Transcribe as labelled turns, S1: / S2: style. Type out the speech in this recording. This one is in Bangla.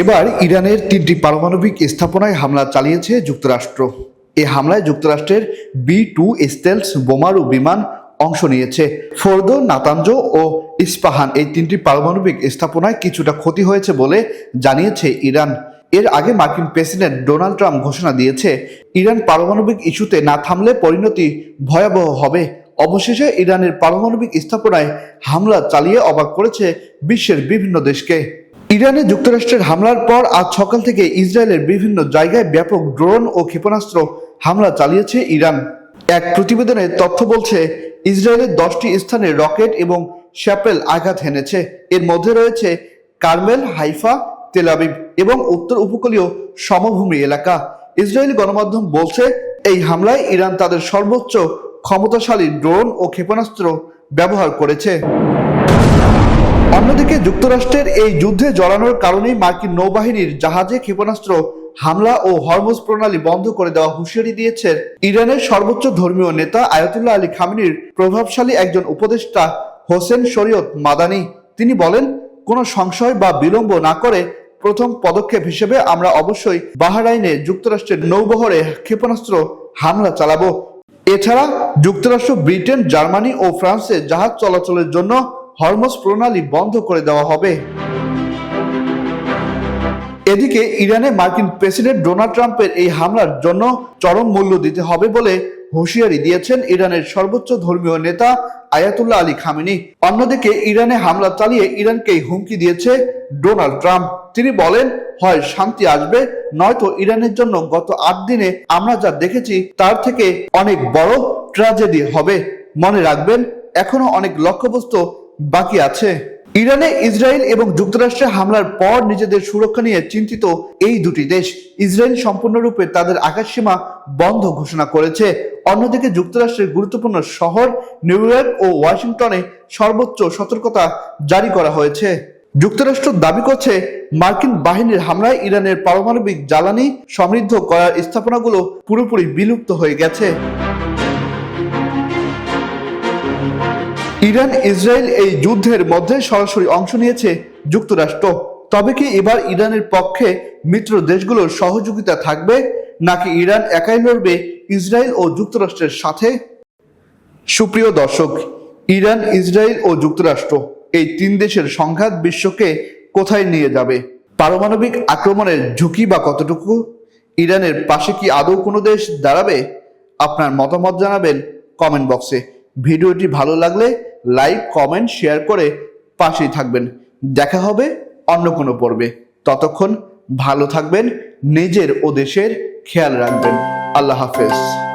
S1: এবার ইরানের তিনটি পারমাণবিক স্থাপনায় হামলা চালিয়েছে যুক্তরাষ্ট্র। এ হামলায় যুক্তরাষ্ট্রের বি টু স্টেলস বোমারু বিমান অংশ নিয়েছে। ফোর্দো নাতাঞ্জ ও ইস্পাহান এই তিনটি পারমাণবিক স্থাপনায় কিছুটা ক্ষতি হয়েছে বলে জানিয়েছে ইরান। এর আগে মার্কিন প্রেসিডেন্ট ডোনাল্ড ট্রাম্প ঘোষণা দিয়েছে, ইরান পারমাণবিক ইস্যুতে না থামলে পরিণতি ভয়াবহ হবে। অবশেষে ইরানের পারমাণবিক স্থাপনায় হামলা চালিয়ে অবাক করেছে বিশ্বের বিভিন্ন দেশকে। ইরানে যুক্তরাষ্ট্রের হামলার পর আজ সকাল থেকে ইসরায়েলের বিভিন্ন জায়গায় ব্যাপক ড্রোন ও ক্ষেপণাস্ত্র হামলা চালিয়েছে ইরান। এক প্রতিবেদনে তথ্য বলছে, ইসরায়েলের দশটি স্থানে রকেট এবং শ্যাপেল আঘাত হেনেছে। এর মধ্যে রয়েছে কার্মেল, হাইফা তেলাবিব এবং উত্তর উপকূলীয় সমভূমি এলাকা। ইসরায়েলি গণমাধ্যম বলছে, এই হামলায় ইরান তাদের সর্বোচ্চ ক্ষমতাশালী ড্রোন ও ক্ষেপণাস্ত্র ব্যবহার করেছে। অন্যদিকে যুক্তরাষ্ট্রের এই যুদ্ধে জড়ানোর কারণেই মার্কিন নৌবাহিনীর জাহাজে ক্ষেপণাস্ত্র, হামলা ও হরমুজ প্রণালী বন্ধ করে দেওয়া হুঁশিয়ারি দিয়েছেন ইরানের সর্বোচ্চ ধর্মীয় নেতা আয়াতুল্লাহ আলী খামিনির প্রভাবশালী একজন উপদেষ্টা হোসেন শরীয়ত মাদানি। তিনি বলেন, কোনো সংশয় বা বিলম্ব না করে প্রথম পদক্ষেপ হিসেবে আমরা অবশ্যই বাহারাইনে যুক্তরাষ্ট্রের নৌবহরে ক্ষেপণাস্ত্র, হামলা চালাবো। এছাড়া যুক্তরাষ্ট্র, ব্রিটেন, জার্মানি ও ফ্রান্সে জাহাজ চলাচলের জন্য হরমোজ প্রণালী বন্ধ করে দেওয়া হবে। এদিকে ইরানে মার্কিন প্রেসিডেন্ট ডোনাল্ড ট্রাম্পের এই হামলার জন্য চরম মূল্য দিতে হবে বলে হুঁশিয়ারি দিয়েছেন ইরানের সর্বোচ্চ ধর্মীয় নেতা আয়াতুল্লাহ আলী খামেনি। অন্যদিকে ইরানে হামলা চালিয়ে ইরানকেই হুমকি দিয়েছে ডোনাল্ড ট্রাম্প। তিনি বলেন, হয়, শান্তি আসবে, নয়তো ইরানের জন্য গত আট দিনে আমরা যা দেখেছি তার থেকে অনেক বড় ট্র্যাজেডি হবে। মনে রাখবেন, এখনও অনেক লক্ষ্যবস্তু বাকি আছে? ইরানে ইসরায়েল এবং যুক্তরাষ্ট্রের হামলার পর নিজেদের সুরক্ষা নিয়ে চিন্তিত এই দুটি দেশ। ইসরায়েল সম্পূর্ণরূপে তাদের আকাশসীমা বন্ধ ঘোষণা করেছে। অন্যদিকে যুক্তরাষ্ট্রের গুরুত্বপূর্ণ শহর নিউ ইয়র্ক ও ওয়াশিংটনে সর্বোচ্চ সতর্কতা জারি করা হয়েছে। যুক্তরাষ্ট্র দাবি করছে, মার্কিন বাহিনীর হামলায় ইরানের পারমাণবিক জ্বালানি সমৃদ্ধ করার স্থাপনাগুলো পুরোপুরি বিলুপ্ত হয়ে গেছে। ইরান, ইসরায়েল এই যুদ্ধের মধ্যে সরাসরি অংশ নিয়েছে যুক্তরাষ্ট্র। তবে কি এবার ইরানের পক্ষে মিত্র দেশগুলোর সহযোগিতা থাকবে, নাকি ইরান একাই লড়বে ইসরায়েল ও যুক্তরাষ্ট্রের সাথে? সুপ্রিয় দর্শক, ইরান, ইসরায়েল ও যুক্তরাষ্ট্র এই তিন দেশের সংঘাত বিশ্বকে কোথায় নিয়ে যাবে? পারমাণবিক আক্রমণের ঝুঁকি বা কতটুকু? ইরানের পাশে কি আদৌ কোনো দেশ দাঁড়াবে? আপনার মতামত জানাবেন কমেন্ট বক্সে। ভিডিওটি ভালো লাগলে লাইক কমেন্ট শেয়ার করে পাশেই থাকবেন। দেখা হবে অন্য কোনো পর্বে। ততক্ষণ ভালো থাকবেন, নিজের ও দেশের খেয়াল রাখবেন। আল্লাহ হাফেজ।